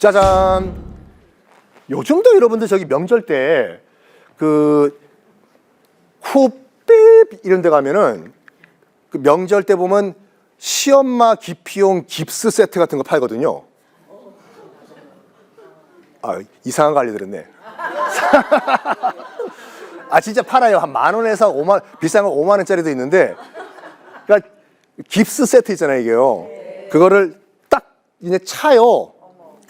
짜잔. 요즘도 여러분들 저기 명절 때 그 후삐 이런 데 가면은 그 명절 때 보면 시엄마 기피용 깁스 세트 같은 거 팔거든요. 아, 이상한 거 알려드렸네. 아, 진짜 팔아요. 한 만 원에서 오만 비싼 거 5만 원짜리도 있는데 그러니까 깁스 세트 있잖아요, 이게요. 그거를 딱 이제 차요.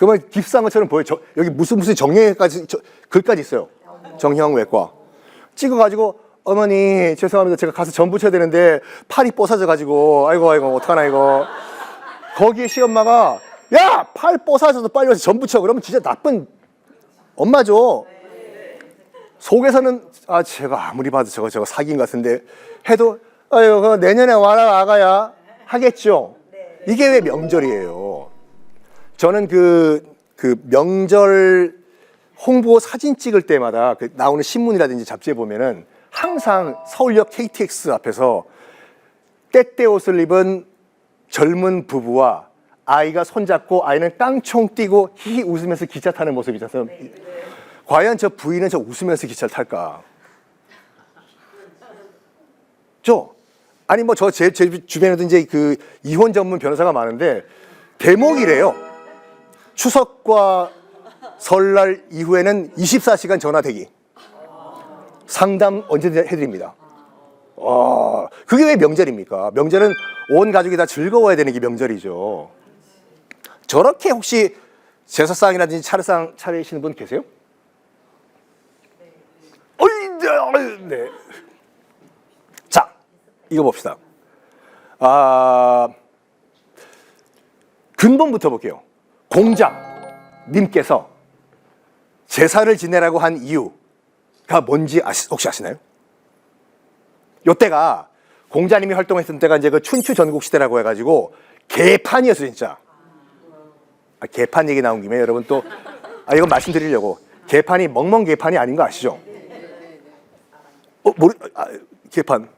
그러면 깁스한 것처럼 보여. 저, 여기 무슨 무슨 정형외과까지 저, 글까지 있어요. 정형외과. 찍어가지고 어머니 죄송합니다. 제가 가서 전 붙여야 되는데 팔이 뽀사져가지고 아이고 아이고 어떡하나 이거. 거기에 시엄마가 야 팔 뽀사져서 빨리 와서 전 붙여. 그러면 진짜 나쁜 엄마죠. 속에서는 아 제가 아무리 봐도 저거 저거 사기인 것 같은데 해도 아유 그 내년에 와라 아가야 하겠죠. 이게 왜 명절이에요? 저는 그, 그 명절 홍보 사진 찍을 때마다 그 나오는 신문이라든지 잡지에 보면은 항상 서울역 KTX 앞에서 때때 옷을 입은 젊은 부부와 아이가 손잡고 아이는 깡총 뛰고 히히 웃으면서 기차 타는 모습이잖아요. 과연 저 부인은 저 웃으면서 기차를 탈까? 저 아니 뭐 저제제 주변에도 이제 그 이혼 전문 변호사가 많은데 대목이래요. 추석과 설날 이후에는 24시간 전화 대기. 상담 언제든 해드립니다. 와, 그게 왜 명절입니까? 명절은 온 가족이 다 즐거워야 되는 게 명절이죠. 저렇게 혹시 제사상이라든지 차례상 차리시는 분 계세요? 어이, 네, 네. 자, 이거 봅시다. 아, 근본부터 볼게요. 공자님께서 제사를 지내라고 한 이유가 뭔지 아시, 혹시 아시나요? 요때가 공자님이 활동했던 때가 이제 그 춘추 전국 시대라고 해가지고 개판이었어요, 진짜. 아, 개판 얘기 나온 김에 여러분 또, 아, 이건 말씀드리려고. 개판이 멍멍 개판이 아닌 거 아시죠? 어, 모르, 아, 개판.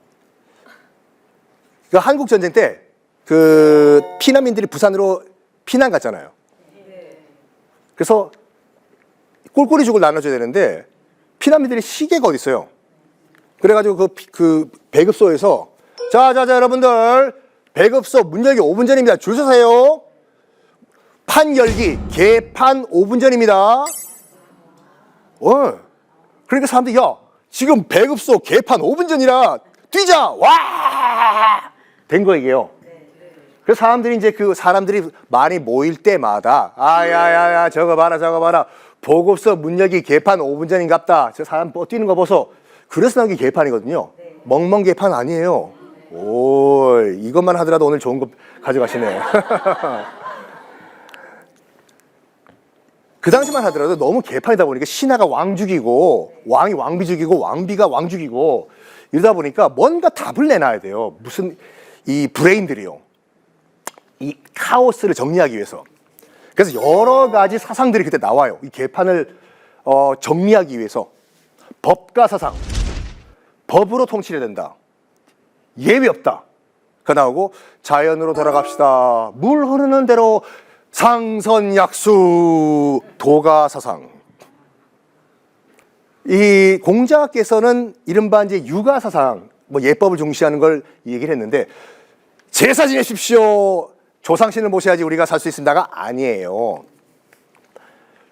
그 한국 전쟁 때 그 피난민들이 부산으로 피난 갔잖아요. 그래서 꼴꼴이 죽을 나눠줘야 되는데 피난민들이 시계가 어디 있어요? 그래가지고 그, 피- 그 배급소에서 자자자 여러분들 배급소 문 열기 5분 전입니다. 줄 서세요. 판 열기 개판 5분 전입니다. 어. 그러니까 사람들이 야 지금 배급소 개판 5분 전이라 뛰자 와! 된 거 이게요. 그래서 사람들이 이제 그 사람들이 많이 모일 때마다 아야야야 저거 봐라 저거 봐라 보급소 문 열기 개판 5분 전인갑다. 저 사람 뭐 뛰는 거 보소. 그래서 나온 게 개판이거든요. 멍멍 개판 아니에요. 오 이것만 하더라도 오늘 좋은 거 가져가시네. 그 당시만 하더라도 너무 개판이다 보니까 신하가 왕 죽이고 왕이 왕비 죽이고 왕비가 왕 죽이고 이러다 보니까 뭔가 답을 내놔야 돼요. 무슨 이 브레인들이요. 이 카오스를 정리하기 위해서. 그래서 여러 가지 사상들이 그때 나와요. 이 개판을 어, 정리하기 위해서 법과 사상, 법으로 통치해야 된다. 예외 없다. 그 나오고 자연으로 돌아갑시다. 물 흐르는 대로 상선약수 도가 사상. 이 공자께서는 이른바 이제 육아 사상, 뭐 예법을 중시하는 걸 얘기를 했는데 제사 지내십시오. 조상신을 모셔야지 우리가 살 수 있습니다가 아니에요.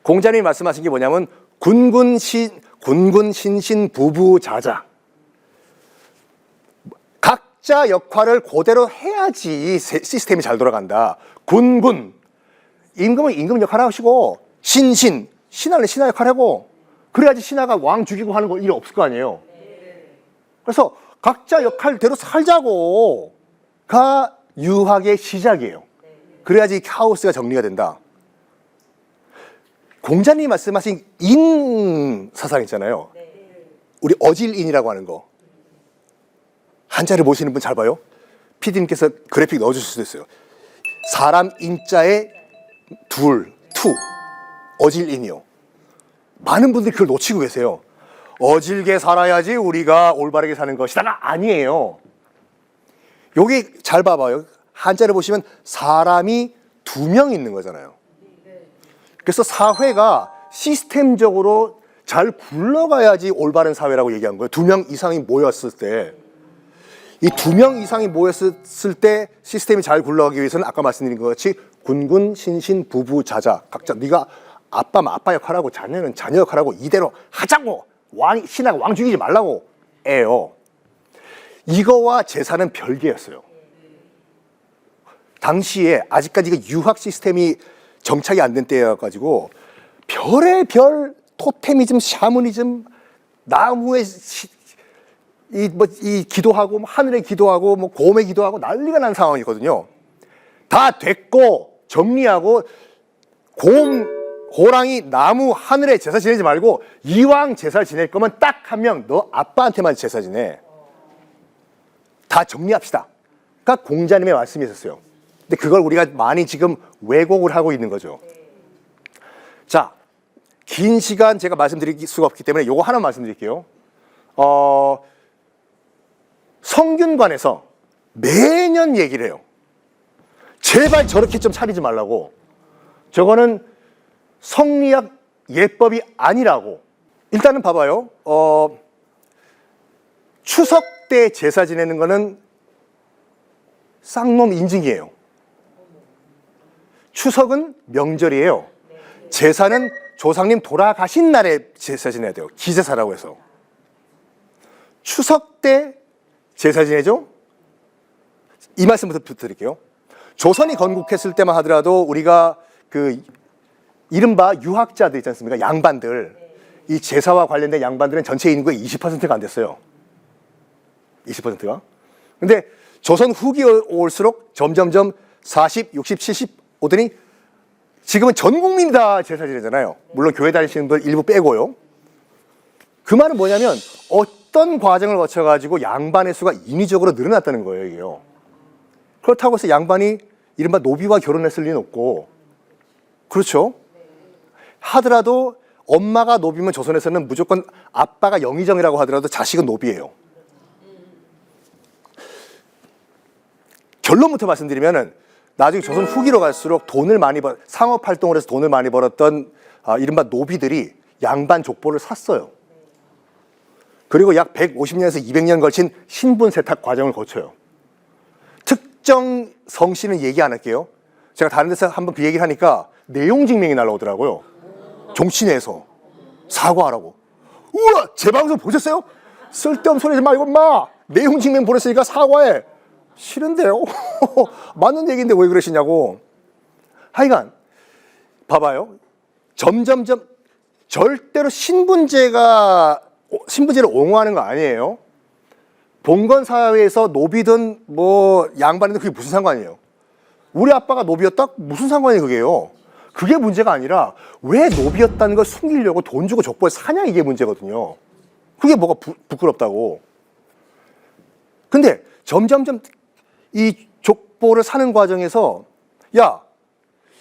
공자님이 말씀하신 게 뭐냐면 군군신 군군신신 부부자자. 각자 역할을 그대로 해야지 세- 시스템이 잘 돌아간다. 군군 임금은 임금 역할 하시고 신신 신하는 신하 역할 하고 그래야지 신하가 왕 죽이고 하는 거일 없을 거 아니에요. 그래서 각자 역할대로 살자고가 유학의 시작이에요. 그래야지 카오스가 정리가 된다. 공자님이 말씀하신 인 사상 있잖아요. 우리 어질인이라고 하는 거. 한자를 보시는 분 잘 봐요. PD님께서 그래픽 넣어주실 수도 있어요. 사람 인자에 둘, 투, 어질인이요. 많은 분들이 그걸 놓치고 계세요. 어질게 살아야지 우리가 올바르게 사는 것이다가 아니에요. 여기 잘 봐봐요. 한자를 보시면 사람이 두 명 있는 거잖아요. 그래서 사회가 시스템적으로 잘 굴러가야지 올바른 사회라고 얘기한 거예요. 두 명 이상이 모였을 때. 이 두 명 이상이 모였을 때 시스템이 잘 굴러가기 위해서는 아까 말씀드린 것 같이 군군 신신 부부 자자 각자 네가 아빠면 아빠 역할하고 자녀는 자녀 역할하고 이대로 하자고 왕 신하가 왕 죽이지 말라고 해요. 이거와 제사는 별개였어요. 당시에 아직까지 그 유학 시스템이 정착이 안 된 때여가지고 별의 별 토테미즘, 샤머니즘, 나무에 이뭐 이 기도하고 뭐 하늘에 기도하고 뭐 곰에 기도하고 난리가 난 상황이거든요. 다 됐고 정리하고 곰, 호랑이, 나무, 하늘에 제사 지내지 말고 이왕 제사 지낼 거면 딱 한 명 너 아빠한테만 제사 지내. 다 정리합시다. 가 공자님의 말씀이 있었어요. 근데 그걸 우리가 많이 지금 왜곡을 하고 있는 거죠. 자, 긴 시간 제가 말씀드릴 수가 없기 때문에 요거 하나 말씀드릴게요. 어, 성균관에서 매년 얘기를 해요. 제발 저렇게 좀 차리지 말라고. 저거는 성리학 예법이 아니라고. 일단은 봐봐요. 어, 추석 때 제사 지내는 거는 쌍놈 인증이에요. 추석은 명절이에요. 제사는 조상님 돌아가신 날에 제사 지내야 돼요. 기제사라고 해서. 추석 때 제사 지내죠? 이 말씀부터 드릴게요. 조선이 건국했을 때만 하더라도 우리가 그 이른바 유학자들 있지 않습니까? 양반들. 이 제사와 관련된 양반들은 전체 인구의 20%가 안 됐어요. 20%가. 근데 조선 후기 올수록 점점점 40, 60, 70 오더니 지금은 전 국민이 다 제사 지내잖아요. 물론 교회 다니시는 분 일부 빼고요. 그 말은 뭐냐면 어떤 과정을 거쳐가지고 양반의 수가 인위적으로 늘어났다는 거예요, 이게요. 그렇다고 해서 양반이 이른바 노비와 결혼했을 리는 없고, 그렇죠? 하더라도 엄마가 노비면 조선에서는 무조건 아빠가 영의정이라고 하더라도 자식은 노비예요. 결론부터 말씀드리면은 나중에 조선 후기로 갈수록 돈을 많이 벌 상업 활동을 해서 돈을 많이 벌었던 아, 이른바 노비들이 양반 족보를 샀어요. 그리고 약 150년에서 200년 걸친 신분 세탁 과정을 거쳐요. 특정 성씨는 얘기 안 할게요. 제가 다른 데서 한번 그 얘기를 하니까 내용 증명이 날라오더라고요. 종친회에서 사과하라고. 우와, 제 방송 보셨어요? 쓸데없는 소리 하지 말고 마. 내용 증명 보냈으니까 사과해. 싫은데요? 맞는 얘기인데 왜 그러시냐고. 하여간 봐봐요. 점점점 절대로 신분제가 신분제를 옹호하는 거 아니에요. 봉건 사회에서 노비든 뭐 양반이든 그게 무슨 상관이에요? 우리 아빠가 노비였다? 무슨 상관이 그게요? 그게 문제가 아니라 왜 노비였다는 걸 숨기려고 돈 주고 족보를 사냐 이게 문제거든요. 그게 뭐가 부, 부끄럽다고. 근데 점점점 이 족보를 사는 과정에서 야,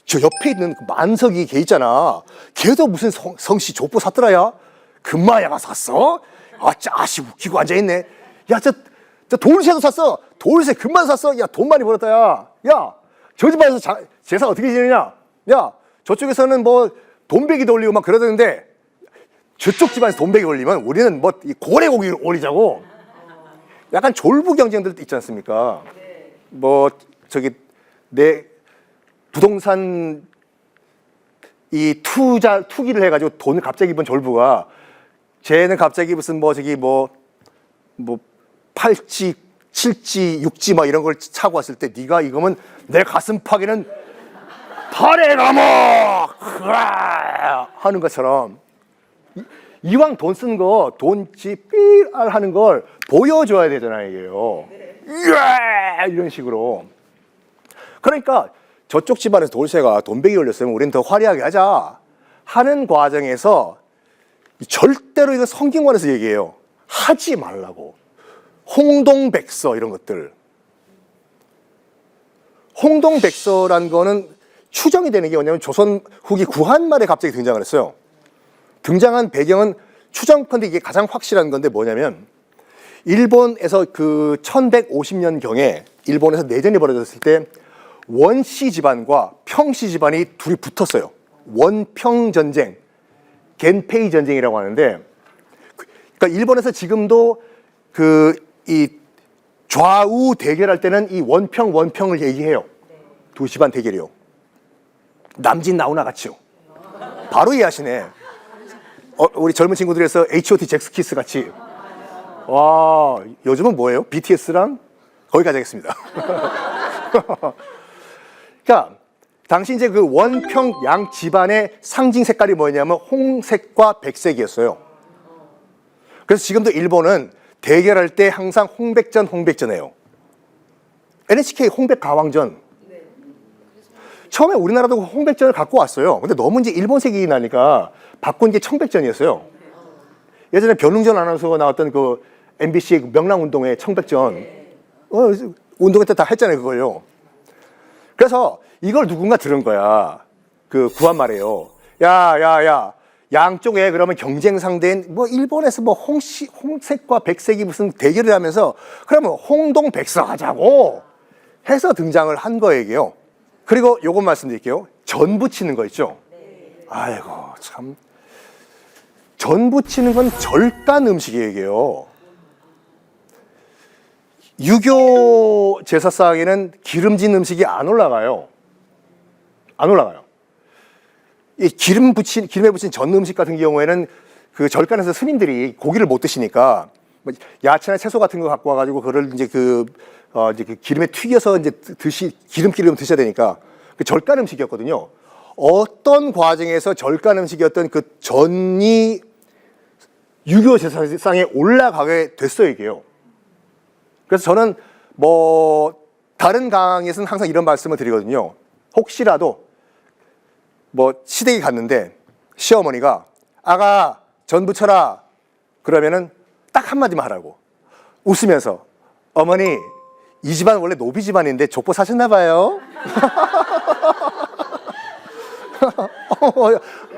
저 옆에 있는 그 만석이 걔 있잖아. 걔도 무슨 성, 성씨 족보 샀더라야. 금마야가 샀어? 아, 짜씨 웃기고 앉아있네. 야, 저, 저 돌쇠도 샀어. 돌쇠 금만 샀어. 야, 돈 많이 벌었다, 야. 야, 저 집안에서 자, 제사 어떻게 지내냐? 야, 저쪽에서는 뭐 돈베기 돌리고 막 그러던데 저쪽 집안에서 돈베기 올리면 우리는 뭐이 고래고기 올리자고. 약간 졸부 경쟁들 있지 않습니까? 뭐 저기 내 부동산 이 투자 투기를 해가지고 돈을 갑자기 번 졸부가 쟤는 갑자기 무슨 뭐 저기 뭐뭐 팔찌 칠지 육지 뭐 이런 걸 차고 왔을 때 네가 이거면 내 가슴 파기는 팔에 감어! 하는 것처럼 이- 이왕 돈 쓴 거 돈지 삐알 하는 걸 보여줘야 되잖아요 이게요 예! 이런 식으로. 그러니까 저쪽 집안에서 돌쇠가 돈베기 올렸으면 우리는 더 화려하게 하자 하는 과정에서 절대로 이거 성경관에서 얘기해요. 하지 말라고. 홍동백서 이런 것들. 홍동백서란 거는 추정이 되는 게 뭐냐면 조선 후기 구한 말에 갑자기 등장을 했어요. 등장한 배경은 추정컨대 이게 가장 확실한 건데 뭐냐면 일본에서 그 1150년경에 일본에서 내전이 벌어졌을 때 원씨 집안과 평씨 집안이 둘이 붙었어요. 원평 전쟁, 겐페이 전쟁이라고 하는데, 그- 그러니까 일본에서 지금도 그 이 좌우 대결할 때는 이 원평 원평을 얘기해요. 두시반 대결이요. 남진 나오나 같이요. 바로 이해하시네. 어, 우리 젊은 친구들에서 H.O.T. 잭스키스 같이. 와, 요즘은 뭐예요? BTS랑 거기까지 하겠습니다. 그러니까 당시 이제 그 원평 양 집안의 상징 색깔이 뭐냐면 홍색과 백색이었어요. 그래서 지금도 일본은 대결할 때 항상 홍백전 홍백전 해요. NHK 홍백 가왕전. 처음에 우리나라도 홍백전을 갖고 왔어요. 근데 너무 이제 일본색이 나니까 바꾼 게 청백전이었어요. 예전에 변웅전 아나운서가 나왔던 그 MBC의 그 명랑운동회 청백전. 어, 운동회 때 다 했잖아요, 그걸요. 그래서 이걸 누군가 들은 거야. 그 구한 말이에요. 야, 야, 야. 양쪽에 그러면 경쟁 상대인 뭐 일본에서 뭐 홍시, 홍색과 백색이 무슨 대결을 하면서 그러면 홍동 백서 하자고 해서 등장을 한 거예요. 그리고 요것 말씀드릴게요. 전 부치는 거 있죠? 아이고, 참. 전 부치는 건 절간 음식이에요. 유교 제사상에는 기름진 음식이 안 올라가요. 안 올라가요. 이 기름 붙인 기름에 붙인 전 음식 같은 경우에는 그 절간에서 스님들이 고기를 못 드시니까 뭐 야채나 채소 같은 거 갖고 와가지고 그걸 이제 그 어, 이제 그 기름에 튀겨서 이제 드시 기름기름 드셔야 되니까 그 절간 음식이었거든요. 어떤 과정에서 절간 음식이었던 그 전이 유교 제사상에 올라가게 됐어요 이게요. 그래서 저는 뭐 다른 강의에서는 항상 이런 말씀을 드리거든요. 혹시라도 뭐 시댁에 갔는데 시어머니가 아가 전 부 쳐라 그러면은 딱 한마디만 하라고 웃으면서 어머니 이 집안 원래 노비 집안인데 족보 사셨나 봐요.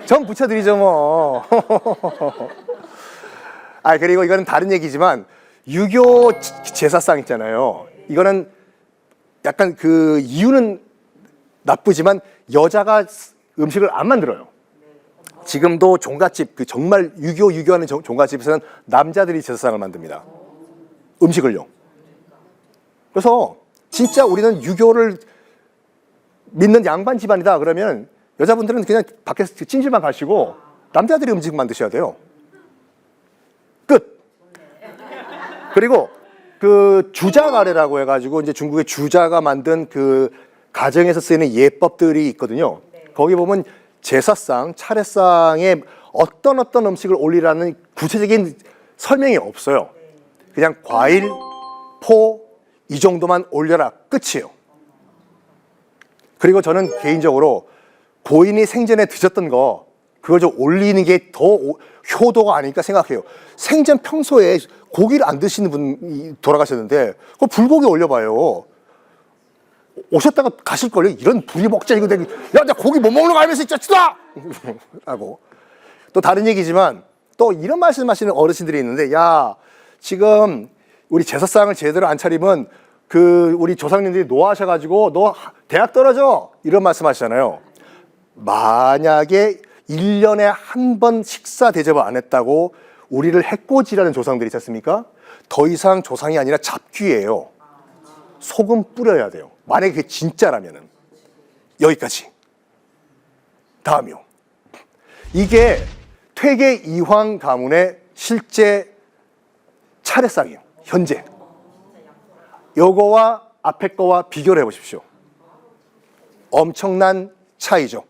전 부쳐드리죠 뭐. 아 그리고 이거는 다른 얘기지만 유교 제사상 있잖아요. 이거는 약간 그 이유는 나쁘지만 여자가 음식을 안 만들어요. 지금도 종갓집 그 정말 유교 유교하는 종- 종갓집에서는 남자들이 제사상을 만듭니다. 음식을요. 그래서 진짜 우리는 유교를 믿는 양반 집안이다 그러면 여자분들은 그냥 밖에서 찜질만 가시고 남자들이 음식 만드셔야 돼요. 끝. 그리고 그 주자가래라고 해가지고 이제 중국의 주자가 만든 그 가정에서 쓰이는 예법들이 있거든요. 거기 보면 제사상, 차례상에 어떤 어떤 음식을 올리라는 구체적인 설명이 없어요. 그냥 과일, 포, 이 정도만 올려라. 끝이에요. 그리고 저는 개인적으로 고인이 생전에 드셨던 거 그걸 좀 올리는 게 더 효도가 아닐까 생각해요. 생전 평소에 고기를 안 드시는 분이 돌아가셨는데 그 불고기 올려봐요. 오셨다가 가실걸요? 이런 불이 먹자이고 되게 야, 나 고기 못 먹는 거 알면서 진짜 치다! 하고 또 다른 얘기지만 또 이런 말씀하시는 어르신들이 있는데 야 지금 우리 제사상을 제대로 안 차리면 그 우리 조상님들이 노하셔가지고 너 대학 떨어져 이런 말씀하시잖아요. 만약에 1년에 한 번 식사 대접을 안 했다고 우리를 해코지라는 조상들이 있지 않습니까? 더 이상 조상이 아니라 잡귀예요. 소금 뿌려야 돼요. 만약에 그게 진짜라면은 여기까지. 다음이요. 이게 퇴계 이황 가문의 실제 차례상이에요. 현재. 요거와 앞에 거와 비교를 해보십시오. 엄청난 차이죠.